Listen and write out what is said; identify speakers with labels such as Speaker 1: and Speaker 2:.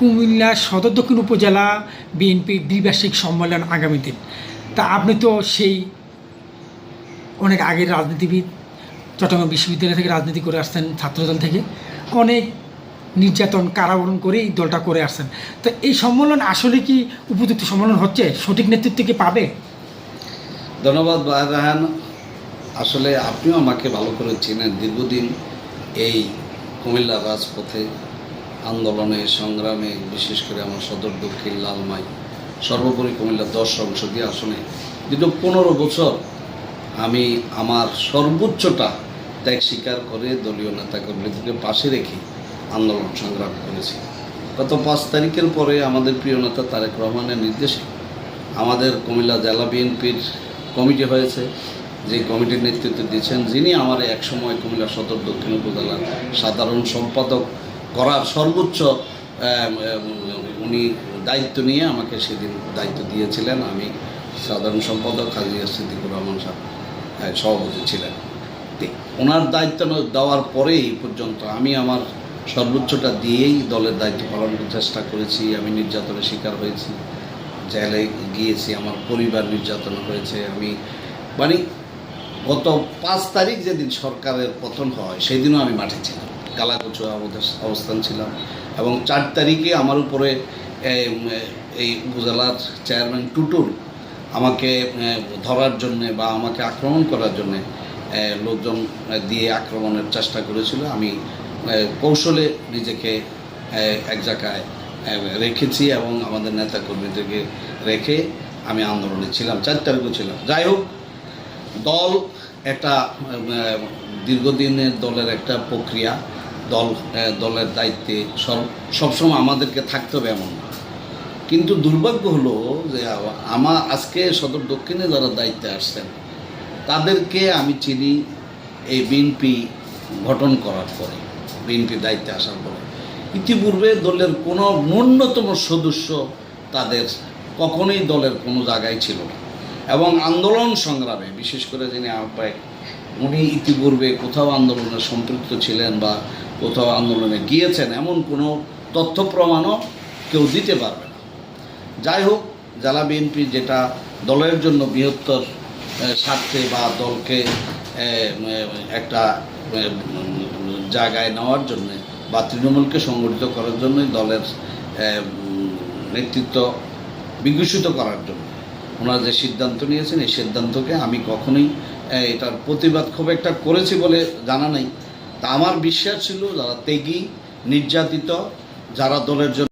Speaker 1: কুমিল্লা সদর দক্ষিণ উপজেলা বিএনপি দ্বিবার্ষিক সম্মেলন আগামী দিন তা আপনি তো সেই অনেক আগের রাজনীতিবিদ, চট্টগ্রাম বিশ্ববিদ্যালয় থেকে রাজনীতি করে আসছেন ছাত্রদল থেকে। অনেক নির্যাতন কারাবরণ করে এই দলটা করে আসছেন। তো এই সম্মেলন আসলে কি উপযুক্ত সম্মেলন হচ্ছে? সঠিক নেতৃত্ব কি পাবে?
Speaker 2: ধন্যবাদ বাহান আসলে আপনিও আমাকে ভালো করে চেনেন। দীর্ঘদিন এই কুমিল্লা রাজপথে আন্দোলনে, সংগ্রামে, বিশেষ করে আমার সদর দক্ষিণ লালমাই, সর্বোপরি কুমিল্লা দশ সংসদীয় আসনে। দীর্ঘ পনেরো বছর আমি আমার সর্বোচ্চটা ত্যাগ স্বীকার করে দলীয় নেতা কর্মীদেরকে পাশে রেখে আন্দোলন সংগ্রাম করেছি। গত পাঁচ তারিখের পরে আমাদের প্রিয় নেতা তারেক রহমানের নির্দেশে আমাদের কুমিল্লা জেলা বিএনপির কমিটি হয়েছে। যে কমিটির নেতৃত্ব দিয়েছেন যিনি আমার এক সময় কুমিল্লা সদর দক্ষিণ উপজেলার সাধারণ সম্পাদক। করার সর্বোচ্চ উনি দায়িত্ব নিয়ে আমাকে সেদিন দায়িত্ব দিয়েছিলেন। আমি সাধারণ সম্পাদক হাজিয়া সিদ্দিকুর রহমান সাহেব সভাপতি ছিলেন। ওনার দায়িত্ব দেওয়ার পরেই পর্যন্ত আমি আমার সর্বোচ্চটা দিয়েই দলের দায়িত্ব পালন করার চেষ্টা করেছি। আমি নির্যাতনের শিকার হয়েছি। জেলে গিয়েছি, আমার পরিবার নির্যাতন হয়েছে। আমি মানে গত পাঁচ তারিখ যেদিন সরকারের পতন হয়, সেদিনও আমি মাঠে ছিলাম। আমাদের অবস্থান ছিলাম এবং চার তারিখে আমার উপরে এই উপজেলার চেয়ারম্যান টুটুল আমাকে ধরার জন্যে বা আমাকে আক্রমণ করার জন্যে লোকজন দিয়ে আক্রমণের চেষ্টা করেছিল। আমি কৌশলে নিজেকে এক জায়গায় রেখেছি এবং আমাদের নেতা কর্মীদেরকে রেখে আমি আন্দোলনে ছিলাম, চার তারিখও ছিলাম। যাই হোক, দল একটা দীর্ঘদিনের দলের একটা প্রক্রিয়া। দল দলের দায়িত্বে সব, সবসময় আমাদেরকে থাকতে হবে এমন না। কিন্তু দুর্ভাগ্য হলো যে আমার আজকে সদর দক্ষিণে যারা দায়িত্বে আসছেন, তাদেরকে আমি চিনি এই বিএনপি গঠন করার পরে, বিএনপি দায়িত্বে আসার পরে। ইতিপূর্বে দলের কোনো ন্যূনতম সদস্য তাদের কখনোই দলের কোনো জায়গায় ছিল না। এবং আন্দোলন সংগ্রামে, বিশেষ করে যিনি আহ্বায়ক, উনি ইতিপূর্বে কোথাও আন্দোলনে সম্পৃক্ত ছিলেন বা কোথাও আন্দোলনে গিয়েছেন, এমন কোনো তথ্য প্রমাণও কেউ দিতে পারবে না। যাই হোক, জেলা বিএনপি যেটা দলের জন্য বৃহত্তর স্বার্থে বা দলকে একটা জায়গায় নেওয়ার জন্যে বা তৃণমূলকে সংগঠিত করার জন্যই দলের নেতৃত্ব বিকশিত করার জন্য। ওনারা যে সিদ্ধান্ত নিয়েছেন, এই সিদ্ধান্তকে আমি কখনোই এটার প্রতিবাদ খুব একটা করেছি বলে জানা নেই। তা আমার বিশ্বাস ছিল যারা ত্যাগী নির্যাতিত যারা দলের জন্য